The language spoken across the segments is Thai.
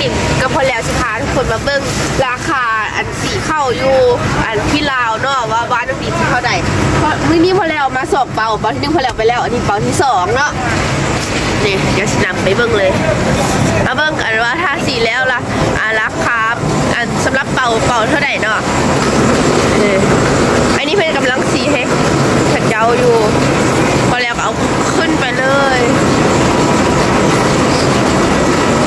ดิบก็พอแล้วสิพาทุกคนมาเบิ่งราคาอันสีเข้าอยู่อันที่ลาวเนาะว่าบ้านน้องดิบสิเท่าใดเพราะมื้อนี้พอแล้วมาสองเป่าเป่าที่หนึ่งพอแล้วไปแล้ว อันนี้เป่าที่สองเนาะนี่เดี๋ยวสินำไปเบิ่งเลยมาเบิ่งกันว่าถ้าสีแล้วล่ะอ่าราคาอันสำหรับเป่าเป่าเท่าใดเนาะอออันนี้เพิ่นกำลังสีให้ขัดเจ้าอยู่ พอแล้วก็เอาขึ้นไปเลย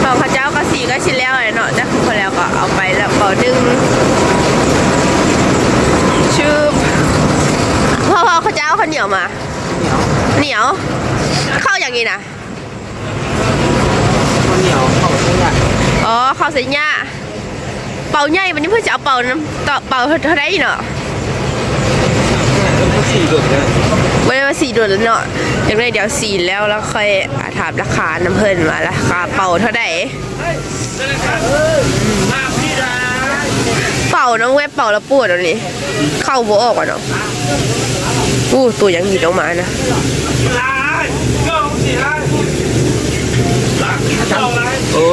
เป่าข้าว เจ้าก็สีก็ชิ้นแล้วเลยเนาะแต่คือพอแล้วก็เอาไปแล้วเป่าดึงชืบพ่อพ่อข้าวเจ้าข้าวเหนียวมา เหนียวเหนียว เข้าอย่างนี้นะข้าวเหนียวเข้าเท่าไหร่อ๋อเข้าใส่หญ้าเป่าใหญ่วันนี้เพื่อจะเอาเป่าน้ำต่อเป่าเท่าไรเนาะก็สี่ดุดเลย ไม่ได้ว่าสีด่วนแล้วเนาะอย่างไรเดี๋ยวสีแล้วแล้วค่อยถามราคาน้ำเพลินมาราคาเป่าเท่าไหร่เป่าน้องเว็บเป่าแล้วปวดเดี๋ยวนี้ เข้าโบออกอะเนาะอู้ตัวยังหยิบออกมานะโอ้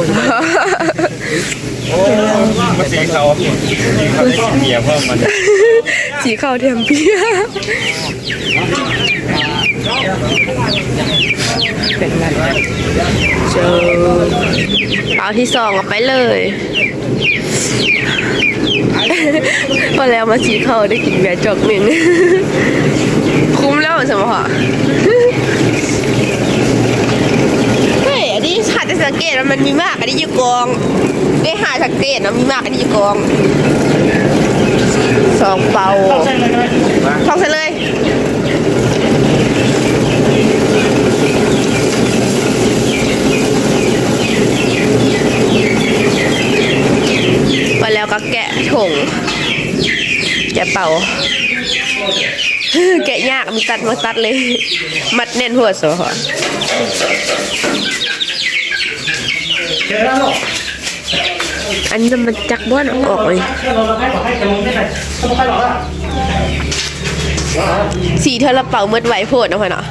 มาสีเขาสีเขาได้เมียเพิ่มมันสีเข้าเทียมเพียเป็นไรเจอเอาที่สองออกไปเลยพอแล้วมาสีเข้าได้กินเบียร์จอกหนึ่งคุ้มแล้วสมมติ หาจะสังเกตว่ามันมีมากอันนี้อยู่กองได้หาสังเกตนะมีมากอันนี้อยู่กองสองเปาท่องใส่เลยไปแล้วก็แกะถุงแกะเป่าแกะยากมีตัดมาตัดเลย มัดแน่นหัวโซ่หอน อันนี้มันจักบ้วนออกเลยสีเธอละเป่าเมื่อไหวโพดนะพ่อเนาะ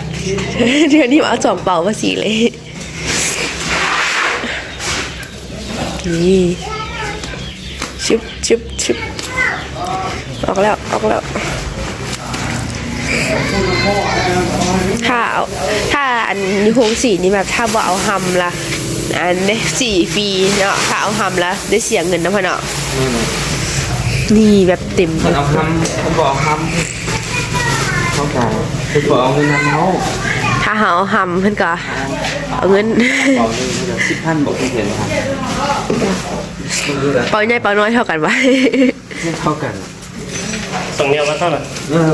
เดี๋ยวนี้เอาสองเป่ามาสีเลยนี่ชิบชิบชิบออกแล้วออกแล้วถ้าเอาถ้าอันนี้โฮงสีนี่แบบถ้าบ่เอาหำละ อันนี้สี่ฟรีเนาะถ้าเอาหำละได้เสียเงินนะพ่อเนาะนี่แบบเต็มมันเอาคำเขาบอกคำเขาบอกคือบอกเอาเงินน้ำเขาถ้าหาเอาหำเพิ่นก็เอาเงินบอกเลยเดี๋ยวสิบพันบอกคุณเห็นครับไม่รู้ละเป่าใหญ่เป่าน้อยเท่ากันไว้ไม่เท่ากันส่งเนียวมาเท่าไหร่เออ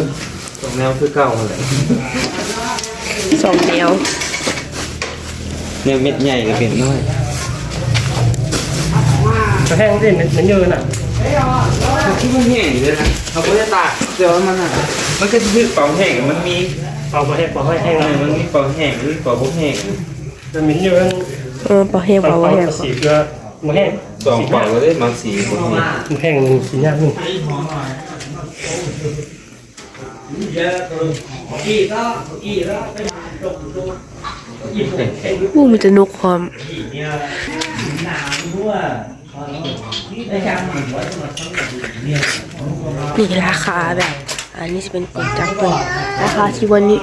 ตรงแนวคือเก่าเลยสองแนว เนี่ยเม็ดใหญ่กับเม็ดน้อยกระแห้งที่มันเยอะน่ะที่มันแห้งอยู่เลยนะเขาไม่ได้ตากเดี๋ยวมันอะมันก็คือเป่าแห้งมันมีเอาไปให้ปอให้แห้งเอแล้วอมันมีเป่าแห้งหรือเป่าบุกแห้งจะมีเยอะเออเป่าแห้งตอนเป่าเป่าแห้งสีเกลือมาแห้งสองเป่าก็ได้มาสีบุกแห้งมันแห้งหนึ่งสียากหนึ่ง อู้มันจะนกความนี่ราคาแบบ อันนี้จะเป็นกดจับเลยราคาที่วันนี้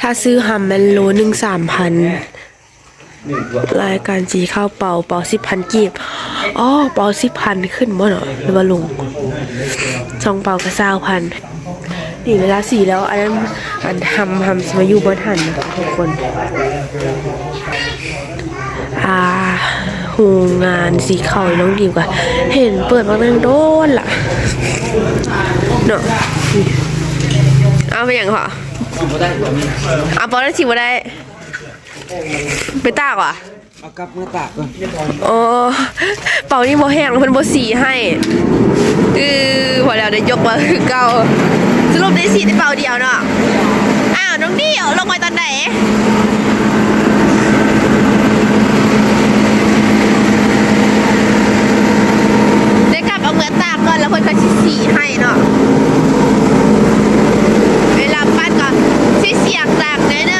ถ้าซื้อหำมันโลหนึ่งสามพันรายการจีข้าวเป่าเป่าสิบพันกีบอ๋อเป่าสิบพันขึ้นบ่เนาะหรือว่าลงสองเป่าก็เศร้าพัน นี่เวลาสีแล้ว อันนั้นอันทำทำสมาอยู่บนหันนะทุกคน อ่าโรงงานสีขาวน้องดีกว่า เห็นเปิดมาตั้งโดนล่ะเนาะเอาไปอย่างเหรอไม่ได้ตัวนี้เอาปอนั้นชิวได้ ไปตากว่ะเอากลับมาตากก่อนโอ้เป่านี่โมแห้งเพิ่นโมสีให้เออพอแล้วได้ยกมาคือเก่า สรุปได้สีได้เป่าเดียวเนาะ อ้าว น้องเดียวลงมาตอนไหนได้กลับเอาเมือตาก่อนแล้วเพิ่นก็สิสีให้เนาะ เวลาปั้นก็สิเสียงดังนิดนึงไ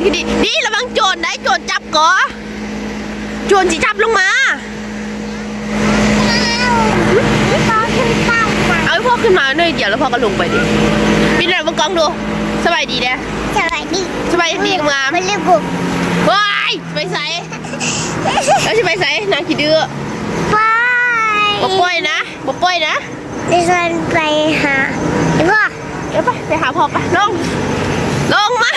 ที่ดีดีระวังโจรได้โจรจับก่อโจรจีจับลงมา เอาให้พ่อขึ้นมาหน่อยเดี๋ยวแล้วพ่อก็ลงไปดิพี่หน่อยบังกล้องดูสบายดีเด้สวัสดีสบายดีงามมันเรียกบุกว้ายไปใส่แล้วจะไปใส่นางขี้ดื้อไปบ่ปล่อยนะบ่ปล่อยนะดิฉันไปหาไอ้พ่อเดี๋ยวไปไปหาพ่อไปลงลงมา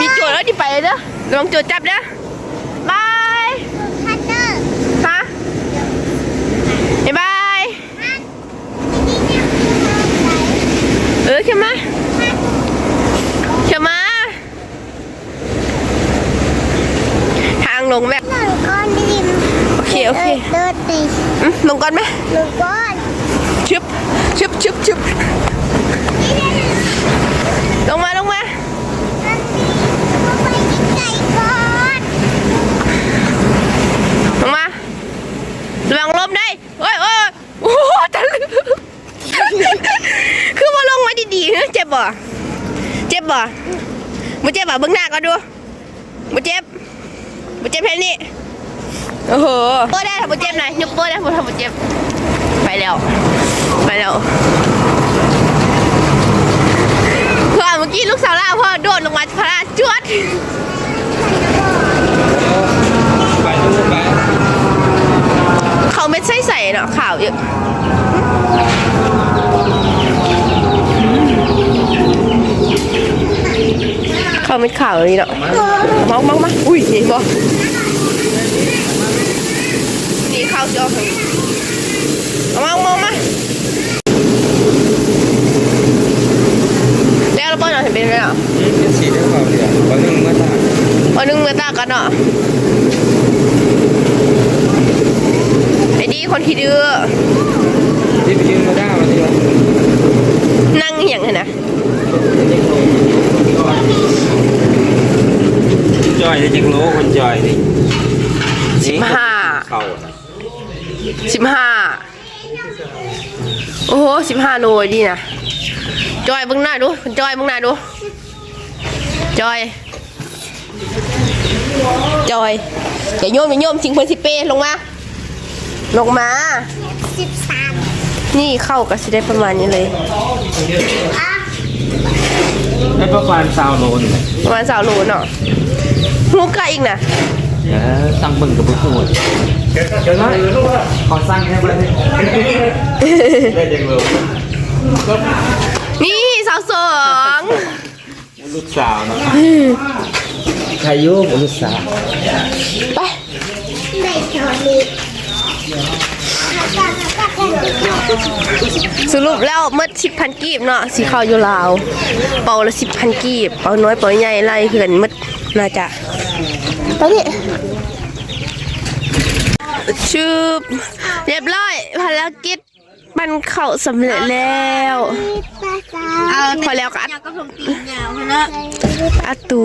มีโจรแล้วดิไปเลยเด้อระวังโจรจับเด้อบายพัตเตอร์ฮะบ๊ายบาย เออใช่ไหมาเข้ามา ทางลงแบบ หนึ่งก้อนดิม โอเค โอเค เดินตี อืมลงก่อนไหม หนึ่งก้อน ชึบชึบชึบชึบลงมา ลงมา ไปที่ไก่ก่อน ลงมาระวังลมได้โอ้ยโอ้ยโอ้โหตะลึงคือมาลงมาดีๆเฮ้ยเจ็ บ่เจ็บบ่บ่เจ็บบ่เบิ่งหน้าก่อนดูบ่เจ็บบ่เจ็บแค่นี้โอ้โหโป้ได้ทำบ่เจ็บหน่อยยกโป้ได้บ่ทำบ่เจ็บ ไปแล้ว ไปแล้วพ่อเมื่อกี้ลูกสาวล่าพ่อโดดลงมาพระจวดเขาไม่ใช่ใส่เนาะข่าวเยอะ ขาไม่ข่าวเลยเนาะมองมองมาอุ้ยนี่บอนี่ข้าวจอเขาเอามองมองมาแล้วเราเปิ้ลเนาะเห็นเป็นไหมเนาะเป็นสีได้เปล่าเนี่ยวันหนึ่งเมื่อตาวันนึงเมื่อตากันเนาะไอ้ดีคนขี้ดื้อที่ไปยืนมาได้วันนี้วะนั่งอหย่างไงนะ จอยจะจิงโลคนจอยนี่สิบห้าเข่าสิบห้าโอ้โหสิบห้าโลดีนะจอยเบึงหน้าดูคุณจอยเบึงหน้าดู จอย จอยอย่าโยมอย่าโยมทิ้งเพิ่นสิเป้ลงมา ลงมา สิบสามนี่เข้าก็สิได้ประมาณนี้เลยอะได้ประมาณซาวโลนประมาณสาวโลเนาะ หูไก่อีกนะเดี๋ยวตั้งเบิ่งกับพวกหัวเดี๋ยวนะขอสร้างแค่บ้านนี้ได้ยังโลนี่สาวสองลูกสาวเนาะชายุลูกสาวไปในตอนนี้ถ้าจะถ้าจะสรุปแล้วเมื่อสิบพันกีบเนาะสีขาวอยู่ลาว เป่าละสิบพันกีบ เป่าน้อยเป่าใหญ่ไล่เหือนหมด น่าจะไปนี่ชืบเรียบร้อยภารกิจไปปั้นเข้าวสำเร็จแล้วภาษาพอแล้วก็อัดอยากก็ผมตีนยาวนะอัดตู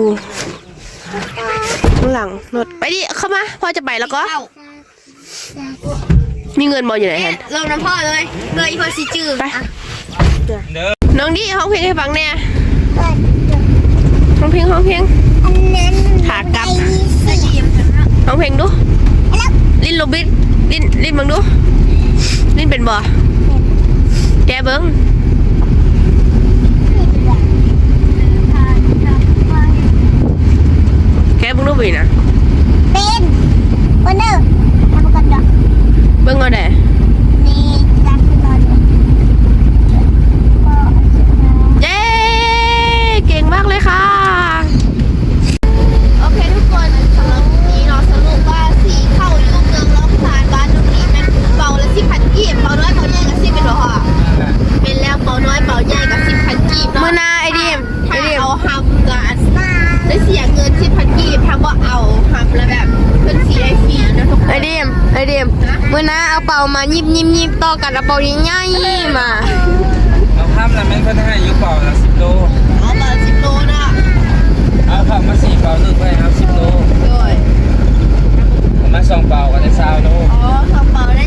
ข้างหลังรถไปดิเข้ามาพ่อจะไปแล้วก็เข้ามีเงินบอลอยู่ไหนฮันลงน้ำพ่อเลยเลยอีพอสิจื้อไปอะเด้อน้องดิห้องเพลงให้ฟังแน่ห้องเพลงห้องเพลงอันนั้น ขากลับใส่เยี่ยมกันนะห้องเพลงดู ลิ้นโลบิดลิ้นลิ้นเบังดู ลิ้นเป็นบ่แกเบิ้งแกเบิ้งดูบีนะเป็นวันเดอร์ทำกันดอกเบิ้งเอาแด่นี่จับกันดอกเย้ เก่งมากเลยค่ะ เดียมเมื่อนะเอาเป่ามายิบยิบยิบต่อกันเอาเป่าง่ายๆมาเอาภาพแล้วแม่นเพิ่นให้อยู่เป่าละ10โลเอามาสิบโลนะเอาภาพมา4เป่านึงไปครับ10โลโดยเอามา2เป่าก็ได้20โลอ๋อสองเปาได้